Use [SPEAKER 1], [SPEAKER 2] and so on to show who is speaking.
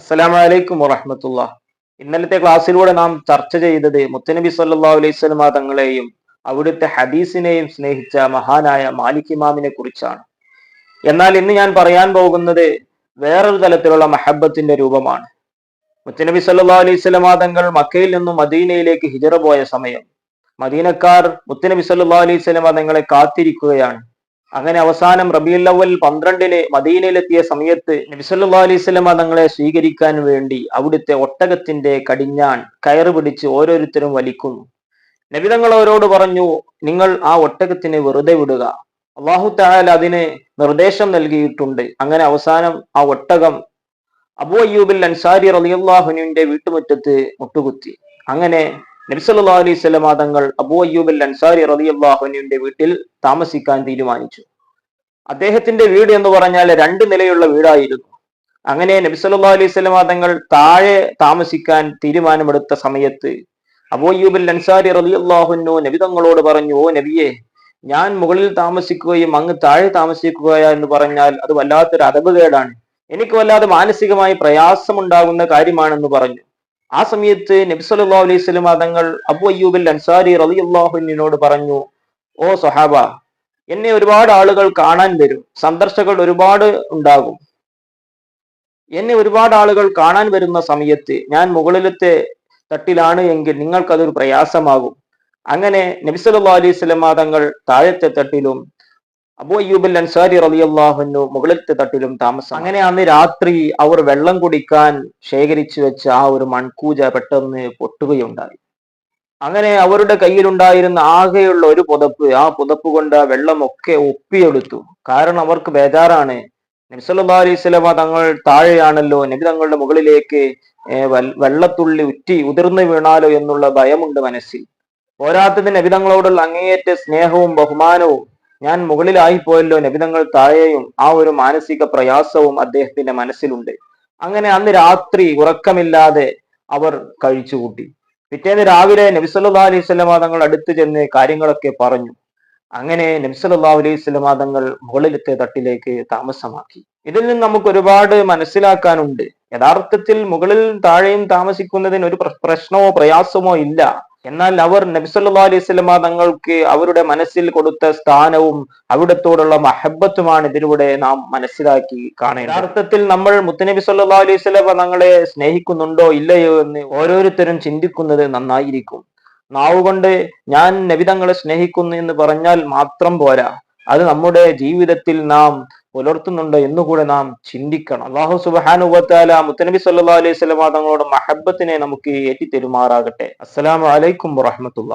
[SPEAKER 1] അസ്സലാമു അലൈക്കും വറഹമത്തുള്ള. ഇന്നലത്തെ ക്ലാസ്സിലൂടെ നാം ചർച്ച ചെയ്തത് മുത്തനബി സല്ലാ അലൈഹി സ്വലമ തങ്ങളെയും അവിടുത്തെ ഹദീസിനെയും സ്നേഹിച്ച മഹാനായ മാലിക് ഇമാമിനെ കുറിച്ചാണ്. എന്നാൽ ഇന്ന് ഞാൻ പറയാൻ പോകുന്നത് വേറൊരു തലത്തിലുള്ള മഹബത്തിന്റെ രൂപമാണ്. മുത്തനബി സല്ലാ അലൈഹി സ്വലമ തങ്ങൾ മക്കയിൽ നിന്നും മദീനയിലേക്ക് ഹിജറ പോയ സമയം മദീനക്കാർ മുത്തനബി സല്ലാ അലൈഹി സ്വലമ തങ്ങളെ കാത്തിരിക്കുകയാണ്. അങ്ങനെ അവസാനം റബി അവൽ പന്ത്രണ്ടിന് മദീനയിലെത്തിയ സമയത്ത് നബിസല്ലാ അലൈഹി സ്വലമ തങ്ങളെ സ്വീകരിക്കാൻ വേണ്ടി അവിടുത്തെ ഒട്ടകത്തിന്റെ കടിഞ്ഞാൻ കയറ് പിടിച്ച് ഓരോരുത്തരും വലിക്കുന്നു നബിതങ്ങൾ അവരോട് പറഞ്ഞു നിങ്ങൾ ആ ഒട്ടകത്തിന് വെറുതെ വിടുക. അള്ളാഹു തായാൽ അതിന് നിർദ്ദേശം നൽകിയിട്ടുണ്ട്. അങ്ങനെ അവസാനം ആ ഒട്ടകം അബു അയ്യൂബിൽ അൻസാരി റലിയുല്ലാഹുനുവിന്റെ വീട്ടുമുറ്റത്ത് മുട്ടുകുത്തി. അങ്ങനെ നബിസല്ലാ അലൈഹി സ്വലം തങ്ങൾ അബു അയ്യൂബ് അൽ അൻസാരി റതി അള്ളാഹുനുവിന്റെ വീട്ടിൽ താമസിക്കാൻ തീരുമാനിച്ചു. അദ്ദേഹത്തിന്റെ വീട് എന്ന് പറഞ്ഞാൽ രണ്ട് നിലയുള്ള വീടായിരുന്നു. അങ്ങനെ നബിസല്ലാ അലൈഹി സ്വലം തങ്ങൾ താഴെ താമസിക്കാൻ തീരുമാനമെടുത്ത സമയത്ത് അബു അയ്യൂബ് അൽ അൻസാരി റതി അള്ളാഹുനു നബി തങ്ങളോട് പറഞ്ഞു ഓ നബിയെ ഞാൻ മുകളിൽ താമസിക്കുകയും അങ്ങ് താഴെ താമസിക്കുക എന്ന് പറഞ്ഞാൽ അത് വല്ലാത്തൊരു അതപകേടാണ് എനിക്ക് വല്ലാതെ മാനസികമായി പ്രയാസമുണ്ടാകുന്ന കാര്യമാണെന്ന് പറഞ്ഞു. ആ സമയത്ത് നബി സല്ലാ അലൈഹി സ്വലം തങ്ങൾ അബു അയ്യൂബിൽ അൻസാരി റലി അള്ളാഹുവിനോട് പറഞ്ഞു ഓ സഹാബ എന്നെ ഒരുപാട് ആളുകൾ കാണാൻ വരും സന്ദർശകർ ഒരുപാട് ഉണ്ടാകും. എന്നെ ഒരുപാട് ആളുകൾ കാണാൻ വരുന്ന സമയത്ത് ഞാൻ മുകളിലത്തെ തട്ടിലാണ് എങ്കിൽ നിങ്ങൾക്കതൊരു പ്രയാസമാകും. അങ്ങനെ നബിസല്ലാ അലൈഹി സ്വലം തങ്ങൾ താഴത്തെ തട്ടിലും അബു അയ്യൂബ് അൻസാരി റലിയല്ലാഹുനു മുകളിലത്തെ തട്ടിലും താമസം. അങ്ങനെ അന്ന് രാത്രി അവർ വെള്ളം കുടിക്കാൻ ശേഖരിച്ചു വെച്ച ആ ഒരു മൺകൂജ പെട്ടെന്ന് പൊട്ടുകയുണ്ടായി. അങ്ങനെ അവരുടെ കയ്യിലുണ്ടായിരുന്ന ആകെയുള്ള ഒരു പുതപ്പ് ആ പുതപ്പ് കൊണ്ട് ആ വെള്ളമൊക്കെ ഒപ്പിയെടുത്തു. കാരണം അവർക്ക് ബേജാറാണ്. നബിസല്ലാ അലൈഹി സ്വലമ തങ്ങൾ താഴെയാണല്ലോ നബി തങ്ങളുടെ മുകളിലേക്ക് വെള്ളത്തുള്ളി ഉറ്റി ഉതിർന്നു വീണാലോ എന്നുള്ള ഭയമുണ്ട് മനസ്സിൽ. പോരാത്തതിന് നബിതങ്ങളോടുള്ള അങ്ങേയറ്റ സ്നേഹവും ബഹുമാനവും ഞാൻ മുകളിലായിപ്പോയല്ലോ നബിതങ്ങൾ താഴെയും ആ ഒരു മാനസിക പ്രയാസവും അദ്ദേഹത്തിന്റെ മനസ്സിലുണ്ട്. അങ്ങനെ അന്ന് രാത്രി ഉറക്കമില്ലാതെ അവർ കഴിച്ചുകൂട്ടി. പിറ്റേന്ന് രാവിലെ നബിസല്ലാ അലൈഹി സ്വലമാ തങ്ങൾ അടുത്ത് ചെന്ന് കാര്യങ്ങളൊക്കെ പറഞ്ഞു. അങ്ങനെ നബിസല്ലാ അലൈഹി സ്വലമാ തങ്ങൾ മുകളിലത്തെ തട്ടിലേക്ക് താമസമാക്കി. ഇതിൽ നിന്ന് നമുക്ക് ഒരുപാട് മനസ്സിലാക്കാനുണ്ട്. യഥാർത്ഥത്തിൽ മുകളിൽ താഴെയും താമസിക്കുന്നതിന് ഒരു പ്രശ്നമോ പ്രയാസമോ ഇല്ല. എന്നാൽ അവർ നബിസല്ലാ അലൈഹി സ്വലമ തങ്ങൾക്ക് അവരുടെ മനസ്സിൽ കൊടുത്ത സ്ഥാനവും അവിടത്തോടുള്ള മഹബത്തുമാണ് ഇതിലൂടെ നാം മനസ്സിലാക്കി കാണേണ്ടത്. യഥാർത്ഥത്തിൽ നമ്മൾ മുത്തനബി സല്ലാ അലൈഹി സ്വലമ തങ്ങളെ സ്നേഹിക്കുന്നുണ്ടോ ഇല്ലയോ എന്ന് ഓരോരുത്തരും ചിന്തിക്കുന്നത് നന്നായിരിക്കും. നാവുകൊണ്ട് ഞാൻ നബിതങ്ങളെ സ്നേഹിക്കുന്നു എന്ന് പറഞ്ഞാൽ മാത്രം പോരാ. അത് നമ്മുടെ ജീവിതത്തിൽ നാം പുലർത്തുന്നുണ്ട് എന്നുകൂടെ നാം ചിന്തിക്കണം. അള്ളാഹു സുബാനുബത്താല മുത്തനബി സല്ലാ അലൈഹി സ്വലമാ തങ്ങളുടെ മഹബത്തിനെ നമുക്ക് ഏറ്റി തെരുമാറാകട്ടെ അസ്സലാമലൈക്കും വറഹമത്തുള്ള